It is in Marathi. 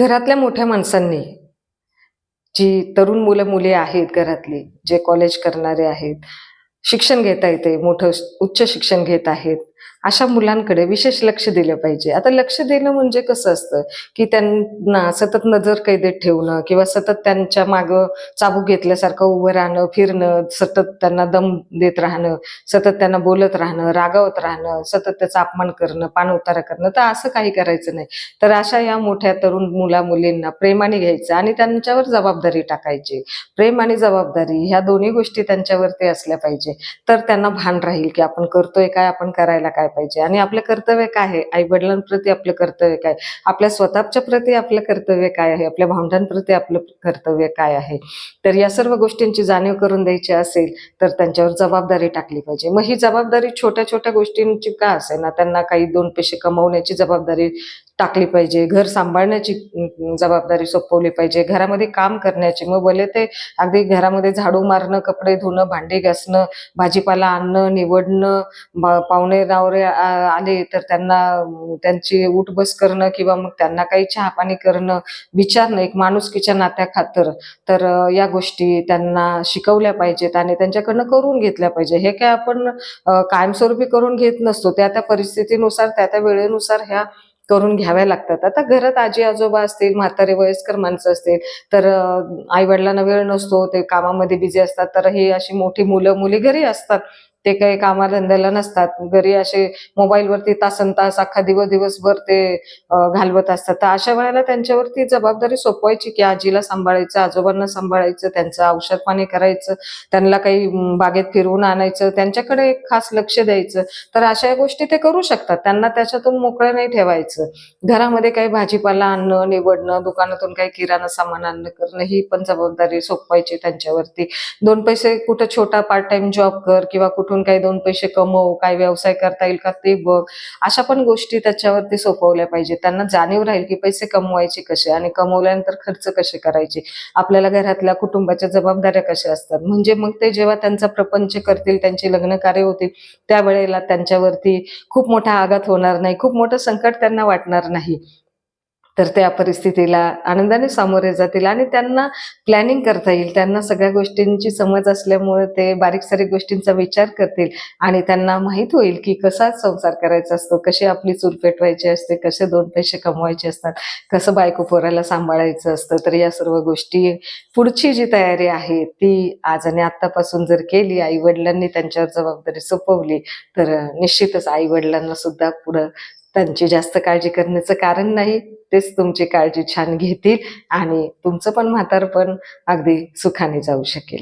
घरातल्या मोठ्या माणसांनी जी तरुण मुलं मुली आहेत घरातली जे कॉलेज करणारे आहेत शिक्षण घेता येते मोठं उच्च शिक्षण घेत आहेत. अशा मुलांकडे विशेष लक्ष दिलं पाहिजे. आता लक्ष देणं म्हणजे कसं असतं? की त्यांना सतत नजर कैदेत ठेवणं किंवा सतत त्यांच्या मागं चाबूक घेतल्यासारखं उभं राहणं फिरणं सतत त्यांना दम देत राहणं सतत त्यांना बोलत राहणं रागावत राहणं सतत त्याचा अपमान करणं पाणउतारा करणं तर असं काही करायचं नाही. तर अशा या मोठ्या तरुण मुला मुलींना प्रेमाने घ्यायचं आणि त्यांच्यावर जबाबदारी टाकायची. प्रेम आणि जबाबदारी ह्या दोन्ही गोष्टी त्यांच्यावरती असल्या पाहिजे. तर त्यांना भान राहील की आपण करतोय काय आपण करायला काय पाहिजे. आणि आपलं कर्तव्य काय आहे? आई वडिलांप्रती आपलं कर्तव्य काय? आपल्या स्वतःच्या प्रती आपलं कर्तव्य काय आहे? आपल्या भावंडांप्रती आपलं कर्तव्य काय आहे? तर या सर्व गोष्टींची जाणीव करून द्यायची असेल तर त्यांच्यावर जबाबदारी टाकली पाहिजे. मग ही जबाबदारी छोट्या छोट्या गोष्टींची का असेल ना त्यांना काही दोन पैसे कमवण्याची जबाबदारी टाकली पाहिजे घर सांभाळण्याची जबाबदारी सोपवली पाहिजे घरामध्ये काम करण्याची. मग भले ते अगदी घरामध्ये झाडू मारणं कपडे धुणं भांडी घासणं भाजीपाला आणणं निवडणं पाहुणे रावरे आले तर त्यांना त्यांची उठबस करणं किंवा मग त्यांना काही चहा पाणी करणं विचारणं एक माणुसकीच्या नात्या खातर तर या गोष्टी त्यांना शिकवल्या पाहिजेत आणि त्यांच्याकडनं करून घेतल्या पाहिजे. हे काय आपण कायमस्वरूपी करून घेत नसतो. त्या त्या परिस्थितीनुसार त्या त्या वेळेनुसार ह्या करून घ्याव्या लागतात. आता घरात आजी आजोबा असतील म्हातारे वयस्कर माणसं असतील तर आई वडिलांना वेळ नसतो ते कामामध्ये बिझी असतात तर ही अशी मोठी मुलं मुली घरी असतात. ते काही कामाधंद्याला नसतात. घरी असे मोबाईलवरती तासन तास अख्खा दिवस दिवसभर ते घालवत असतात. तर अशा वेळेला त्यांच्यावरती जबाबदारी सोपवायची की आजीला सांभाळायचं आजोबांना सांभाळायचं त्यांचं औषध पाणी करायचं त्यांना काही बागेत फिरवून आणायचं त्यांच्याकडे एक खास लक्ष द्यायचं. तर अशा गोष्टी ते करू शकतात. त्यांना त्याच्यातून मोकळं नाही ठेवायचं. घरामध्ये काही भाजीपाला आणणं निवडणं दुकानातून काही किराणा सामान आणणं करणं ही पण जबाबदारी सोपवायची त्यांच्यावरती. दोन पैसे कुठं छोटा पार्ट टाइम जॉब कर किंवा कुठून काही दोन पैसे कमव काय व्यवसाय करता येईल का ते बघ. अशा पण गोष्टी त्याच्यावरती सोपवल्या पाहिजे. त्यांना जाणीव राहील की पैसे कमवायचे कसे आणि कमवल्यानंतर खर्च कसे करायचे. आपल्याला घरातल्या कुटुंबाच्या जबाबदाऱ्या कशा असतात? म्हणजे मग ते जेव्हा त्यांचा प्रपंच करतील त्यांचे लग्न कार्य होतील त्यावेळेला त्यांच्यावरती खूप मोठा आघात होणार नाही. खूप मोठं संकट त्यांना वाटणार नाही. तर त्या परिस्थितीला आनंदाने सामोरे जातील आणि त्यांना प्लॅनिंग करता येईल. त्यांना सगळ्या गोष्टींची समज असल्यामुळे ते बारीक सारीक गोष्टींचा विचार करतील आणि त्यांना माहीत होईल की कसा संसार करायचा असतो कशी आपली चूल पेटवायची असते कसे दोन पैसे कमवायचे असतात कसं बायको पोराला सांभाळायचं असतं. तर या सर्व गोष्टी पुढची जी तयारी आहे ती आज आणि आतापासून जर केली आई वडिलांनी त्यांच्यावर जबाबदारी सोपवली तर निश्चितच आई वडिलांना सुद्धा पुढं त्यांची जास्त काळजी करण्याचं कारण नाही. तेच तुमची काळजी छान घेतील आणि तुमचं पण म्हातारपण अगदी सुखाने जाऊ शकेल.